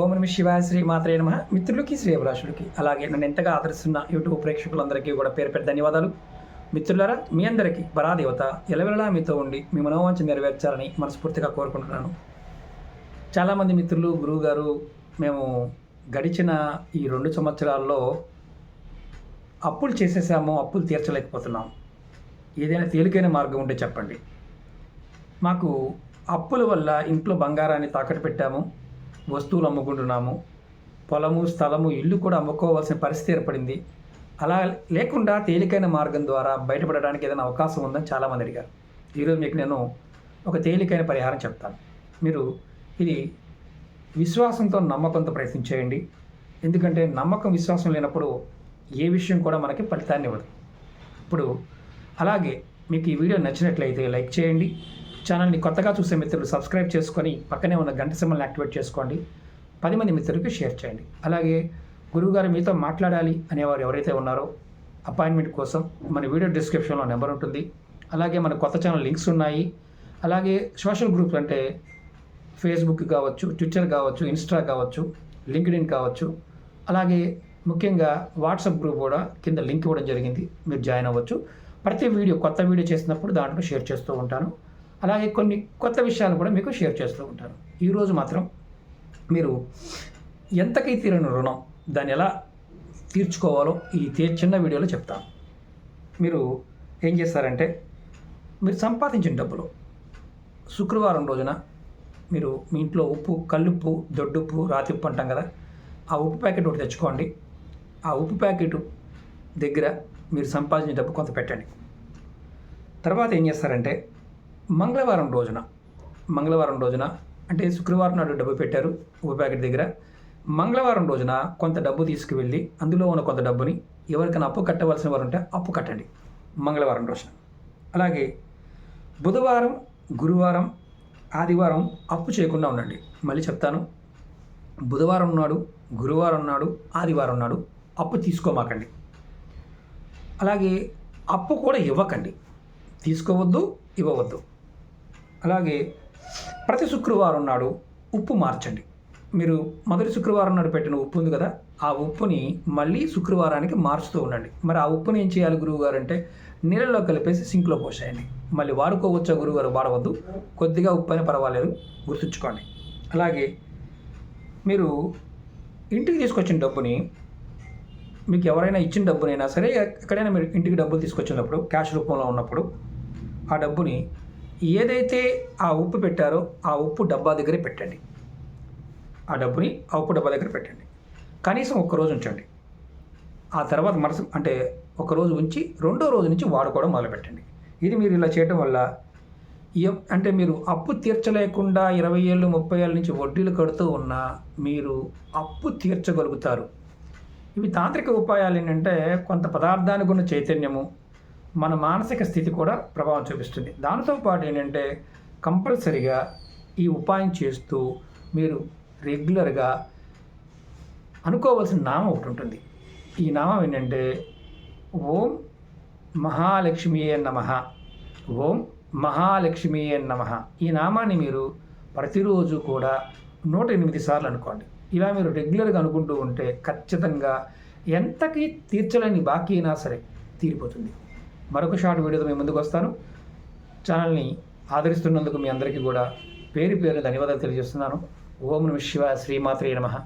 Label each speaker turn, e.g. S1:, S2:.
S1: ఓం నమ శివాయ శ్రీ మాత్రే నమ. మిత్రులకి శ్రేయభిలాషులకి అలాగే నన్ను ఎంతగా ఆదరిస్తున్న యూట్యూబ్ ప్రేక్షకులందరికీ కూడా పేరు పెద్ద ధన్యవాదాలు. మిత్రులారా మీ అందరికీ బరాదేవత ఎలవెలలా మీతో ఉండి మీ మనోవాంఛ నెరవేర్చాలని మనస్ఫూర్తిగా కోరుకుంటున్నాను. చాలామంది మిత్రులు గురువు గారు మేము గడిచిన ఈ రెండు సంవత్సరాల్లో అప్పులు చేసేసాము అప్పులు తీర్చలేకపోతున్నాం. ఏదైనా తేలికైన మార్గం ఉంటే చెప్పండి. మాకు అప్పుల వల్ల ఇంట్లో బంగారాన్ని తాకట్టు పెట్టాము. వస్తువులు అమ్ముకుంటున్నాము. పొలము స్థలము ఇల్లు కూడా అమ్ముకోవాల్సిన పరిస్థితి ఏర్పడింది. అలా లేకుండా తేలికైన మార్గం ద్వారా బయటపడడానికి ఏదైనా అవకాశం ఉందని చాలామంది అడిగారు. ఈరోజు మీకు నేను ఒక తేలికైన పరిహారం చెప్తాను. మీరు ఇది విశ్వాసంతో నమ్మకంతో ప్రయత్నం చేయండి. ఎందుకంటే నమ్మకం విశ్వాసం లేనప్పుడు ఏ విషయం కూడా మనకి ఫలితాన్ని ఇవ్వదు. ఇప్పుడు అలాగే మీకు ఈ వీడియో నచ్చినట్లయితే లైక్ చేయండి. ఛానల్ని కొత్తగా చూసే మిత్రులు సబ్స్క్రైబ్ చేసుకొని పక్కనే ఉన్న గంట సింబల్ని యాక్టివేట్ చేసుకోండి. పది మంది మిత్రులకి షేర్ చేయండి. అలాగే గురువుగారు మీతో మాట్లాడాలి అనేవారు ఎవరైతే ఉన్నారో అపాయింట్మెంట్ కోసం మన వీడియో డిస్క్రిప్షన్లో నెంబర్ ఉంటుంది. అలాగే మన కొత్త ఛానల్ లింక్స్ ఉన్నాయి. అలాగే సోషల్ గ్రూప్స్ అంటే ఫేస్బుక్ కావచ్చు ట్విట్టర్ కావచ్చు ఇన్స్టా కావచ్చు లింక్డ్ఇన్ కావచ్చు. అలాగే ముఖ్యంగా వాట్సాప్ గ్రూప్ కూడా కింద లింక్ ఇవ్వడం జరిగింది. మీరు జాయిన్ అవ్వచ్చు. ప్రతి వీడియో కొత్త వీడియో చేసినప్పుడు దాంట్లో షేర్ చేస్తూ ఉంటాను. అలాగే కొన్ని కొత్త విషయాలు కూడా మీకు షేర్ చేస్తూ ఉంటాను. ఈరోజు మాత్రం మీరు ఎంతకై తీరని రుణం దాన్ని ఎలా తీర్చుకోవాలో ఈ చిన్న వీడియోలో చెప్తాను. మీరు ఏం చేస్తారంటే మీరు సంపాదించిన డబ్బులు శుక్రవారం రోజున మీరు మీ ఇంట్లో ఉప్పు కల్లుప్పు దొడ్డుప్పు రాతిప్పు అంటాం కదా ఆ ఉప్పు ప్యాకెట్ ఒకటి తెచ్చుకోండి. ఆ ఉప్పు ప్యాకెట్ దగ్గర మీరు సంపాదించిన డబ్బు కొంత పెట్టండి. తర్వాత ఏం చేస్తారంటే మంగళవారం రోజున మంగళవారం రోజున అంటే శుక్రవారం నాడు డబ్బు పెట్టారు ఉప్పు ప్యాకెట్ దగ్గర. మంగళవారం రోజున కొంత డబ్బు తీసుకువెళ్ళి అందులో ఉన్న కొంత డబ్బుని ఎవరికైనా అప్పు కట్టవలసిన వారు ఉంటే అప్పు కట్టండి మంగళవారం రోజున. అలాగే బుధవారం గురువారం ఆదివారం అప్పు చేయకుండా ఉండండి. మళ్ళీ చెప్తాను. బుధవారం నాడు గురువారం నాడు ఆదివారం నాడు అప్పు తీసుకోమాకండి. అలాగే అప్పు కూడా ఇవ్వకండి. తీసుకోవద్దు ఇవ్వవద్దు. అలాగే ప్రతి శుక్రవారం నాడు ఉప్పు మార్చండి. మీరు మొదటి శుక్రవారం నాడు పెట్టిన ఉప్పు ఉంది కదా ఆ ఉప్పుని మళ్ళీ శుక్రవారానికి మార్చుతూ ఉండండి. మరి ఆ ఉప్పుని ఏం చేయాలి గురువుగారు అంటే నీళ్ళలో కలిపేసి సింక్లో పోసేయండి. మళ్ళీ వాడుకోవచ్చా గురువుగారు? వాడవద్దు. కొద్దిగా ఉప్పు అయినా పర్వాలేదు. గుర్తుంచుకోండి. అలాగే మీరు ఇంటికి తీసుకొచ్చిన డబ్బుని మీకు ఎవరైనా ఇచ్చిన డబ్బునైనా సరే ఎక్కడైనా మీరు ఇంటికి డబ్బులు తీసుకొచ్చినప్పుడు క్యాష్ రూపంలో ఉన్నప్పుడు ఆ డబ్బుని ఏదైతే ఆ ఉప్పు పెట్టారో ఆ ఉప్పు డబ్బా దగ్గరే పెట్టండి. ఆ డబ్బుని ఆ ఉప్పు డబ్బా దగ్గర పెట్టండి. కనీసం ఒక్క రోజు ఉంచండి. ఆ తర్వాత మనసు అంటే ఒక రోజు ఉంచి రెండో రోజు నుంచి వాడుకోవడం మొదలుపెట్టండి. ఇది మీరు ఇలా చేయడం వల్ల అంటే మీరు అప్పు తీర్చలేకుండా ఇరవై ఏళ్ళు ముప్పై ఏళ్ళ నుంచి వడ్డీలు కడుతూ ఉన్నా మీరు అప్పు తీర్చగలుగుతారు. ఇవి తాంత్రిక ఉపాయాలు ఏంటంటే కొంత పదార్థానికి ఉన్న చైతన్యము మన మానసిక స్థితి కూడా ప్రభావం చూపిస్తుంది. దానితో పాటు ఏంటంటే కంపల్సరిగా ఈ ఉపాయం చేస్తూ మీరు రెగ్యులర్గా అనుకోవాల్సిన నామం ఒకటి ఉంటుంది. ఈ నామం ఏంటంటే ఓం మహాలక్ష్మీయే నమ. ఓం మహాలక్ష్మీయే నమ. ఈ నామాన్ని మీరు ప్రతిరోజు కూడా నూట ఎనిమిది సార్లు అనుకోండి. ఇలా మీరు రెగ్యులర్గా అనుకుంటూ ఉంటే ఖచ్చితంగా ఎంతకీ తీర్చలేని బాకీ అయినా సరే తీరిపోతుంది. మరొక షార్ట్ వీడియోతో మీ ముందుకు వస్తాను. ఛానల్ని ఆదరిస్తున్నందుకు మీ అందరికీ కూడా పేరు పేరు ధన్యవాదాలు తెలియజేస్తున్నాను. ఓం నమ శివ శ్రీమాత్రే నమః.